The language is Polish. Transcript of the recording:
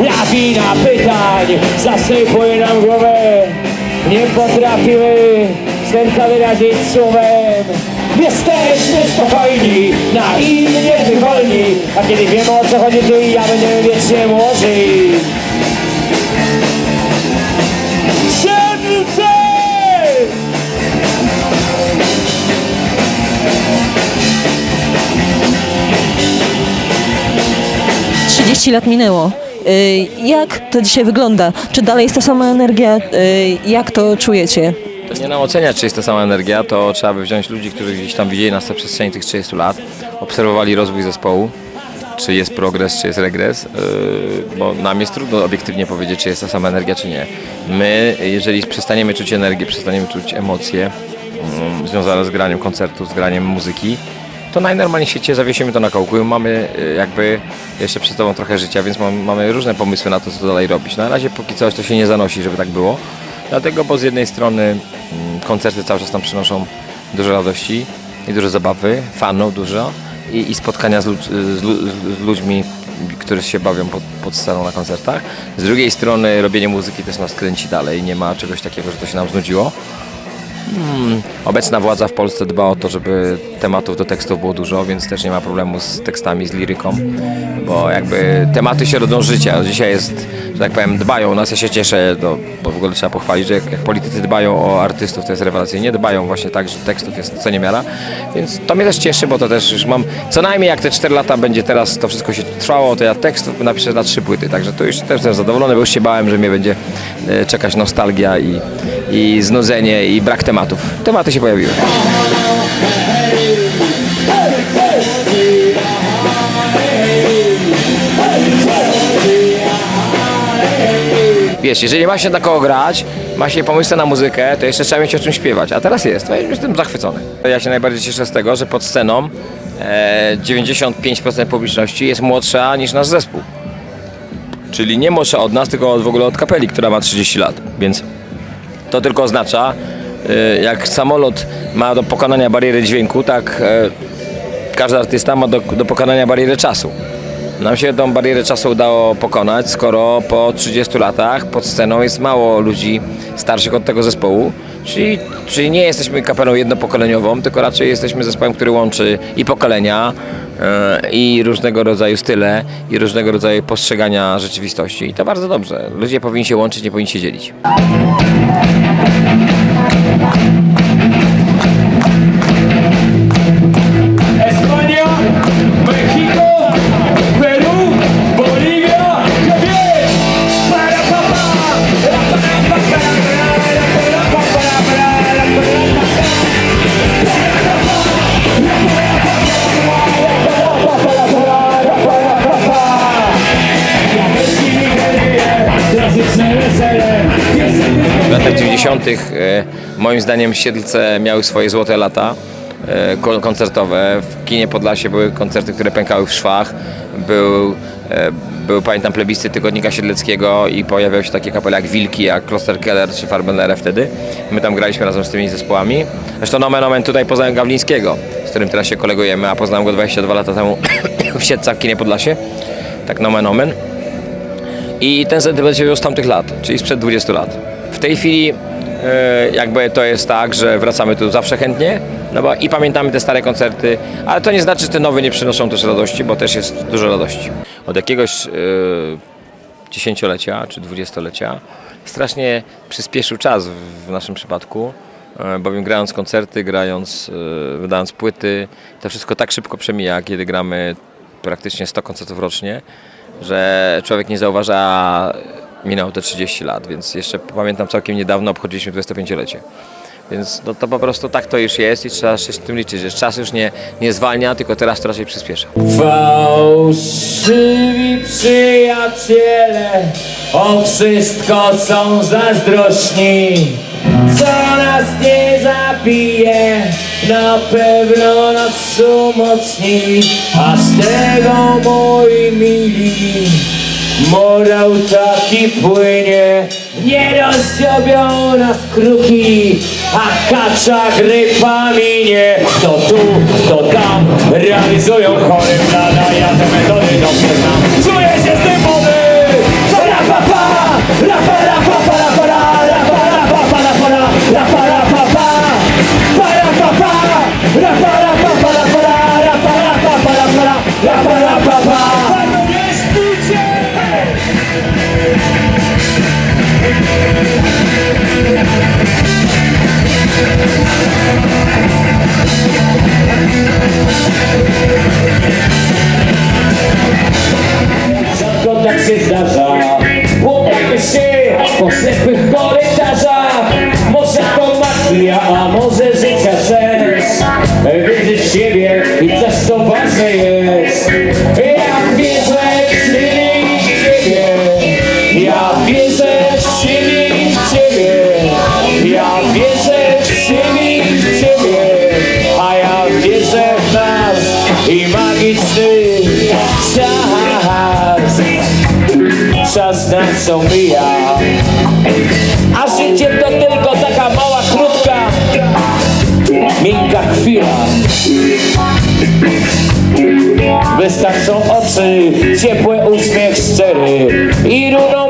Lawina pytań Zasypuje nam głowę Nie potrafimy serca wyrazić słowem Jesteśmy spokojni, naiwni, niewywolni A kiedy wiemy o co chodzi, ty i ja będziemy wiecznie młodzi Siedlce! 30 lat minęło. Y, Jak to dzisiaj wygląda? Czy dalej jest ta sama energia? Y, Jak to czujecie? Nie nam oceniać, czy jest to sama energia, to trzeba by wziąć ludzi, którzy gdzieś tam widzieli nas na przestrzeni tych 30 lat, obserwowali rozwój zespołu, czy jest progres, czy jest regres, yy, bo nam jest trudno obiektywnie powiedzieć, czy jest ta sama energia, czy nie. My, jeżeli przestaniemy czuć energię, przestaniemy czuć emocje mm, związane z graniem koncertu, z graniem muzyki, to najnormalniej w świecie zawiesimy to na kołku i mamy y, jakby jeszcze przed sobą trochę życia, więc mam, mamy różne pomysły na to, co dalej robić. Na razie póki coś to się nie zanosi, żeby tak było. Dlatego, bo z jednej strony mm, koncerty cały czas nam przynoszą dużo radości i dużo zabawy, fanów dużo i, i spotkania z, ludź, z, z ludźmi, którzy się bawią pod, pod sceną na koncertach. Z drugiej strony robienie muzyki też nas kręci dalej, nie ma czegoś takiego, że to się nam znudziło. Mm, Obecna władza w Polsce dba o to, żeby tematów do tekstów było dużo, więc też nie ma problemu z tekstami, z liryką, bo jakby tematy się rodzą życia. Dzisiaj jest, że tak powiem, dbają o nas, ja się cieszę, no, bo w ogóle trzeba pochwalić, że jak, jak politycy dbają o artystów, to jest rewelacyjnie, dbają właśnie tak, że tekstów jest co niemiara, więc to mnie też cieszy, bo to też już mam, co najmniej jak te 4 lata będzie teraz to wszystko się trwało, to ja tekstów napiszę na trzy płyty, także to już też jestem zadowolony, bo już się bałem, że mnie będzie e, czekać nostalgia i, i znudzenie i brak tematów. Tematy się pojawiły. Wiesz, jeżeli ma się na kogo grać, ma się pomysły na muzykę, to jeszcze trzeba mieć o czym śpiewać. A teraz jest, to ja jestem zachwycony. Ja się najbardziej cieszę z tego, że pod sceną e, 95% publiczności jest młodsza niż nasz zespół. Czyli nie młodsza od nas, tylko w ogóle od kapeli, która ma 30 lat. Więc to tylko oznacza, y, jak samolot ma do pokonania bariery dźwięku, tak e, każdy artysta ma do, do pokonania bariery czasu. Nam się tą barierę czasu udało pokonać, skoro po 30 latach pod sceną jest mało ludzi starszych od tego zespołu. Czyli, czyli nie jesteśmy kapelą jednopokoleniową, tylko raczej jesteśmy zespołem, który łączy i pokolenia, e, i różnego rodzaju style, i różnego rodzaju postrzegania rzeczywistości. I to bardzo dobrze. Ludzie powinni się łączyć, nie powinni się dzielić. 90. e, moim zdaniem Siedlce miały swoje złote lata e, ko- koncertowe. W kinie Podlasie były koncerty, które pękały w szwach. Był, e, był pamiętam plebiscyt Tygodnika Siedleckiego i pojawiały się takie kapele jak Wilki, jak Kloster Keller czy Farbenlere wtedy. My tam graliśmy razem z tymi zespołami. Zresztą nomen omen tutaj poznałem Gawlińskiego, z którym teraz się kolegujemy, a poznałem go 22 lata temu w Siedlcach w kinie Podlasie. Tak nomen omen. I ten sentyment się wziął z tamtych lat, czyli sprzed 20 lat. W tej chwili jakby to jest tak, że wracamy tu zawsze chętnie no bo i pamiętamy te stare koncerty, ale to nie znaczy, że te nowe nie przynoszą też radości, bo też jest dużo radości. Od jakiegoś e, dziesięciolecia czy dwudziestolecia strasznie przyspieszył czas w, naszym przypadku, e, bowiem grając koncerty, grając, e, wydając płyty, to wszystko tak szybko przemija, kiedy gramy praktycznie 100 koncertów rocznie, że człowiek nie zauważa, minęło te 30 lat, więc jeszcze pamiętam całkiem niedawno obchodziliśmy 25-lecie. Więc no to po prostu tak to już jest i trzeba się z tym liczyć, że czas już nie, nie zwalnia, tylko teraz to raczej przyspiesza. Fałszywi przyjaciele o wszystko są zazdrośni. Co nas nie zabije, na pewno nas umocni. A z tego moi mili, morał taki płynie, Nie rozdziobią nas kruki, a kacza grypa minie. To tu, to tam, realizują chory blada, ja te metody dobrze znam. Czuję się zdymony! Para pa pa, czas. Czas nam co A życie to Wystarczą oczy, ciepły uśmiech szczery I runą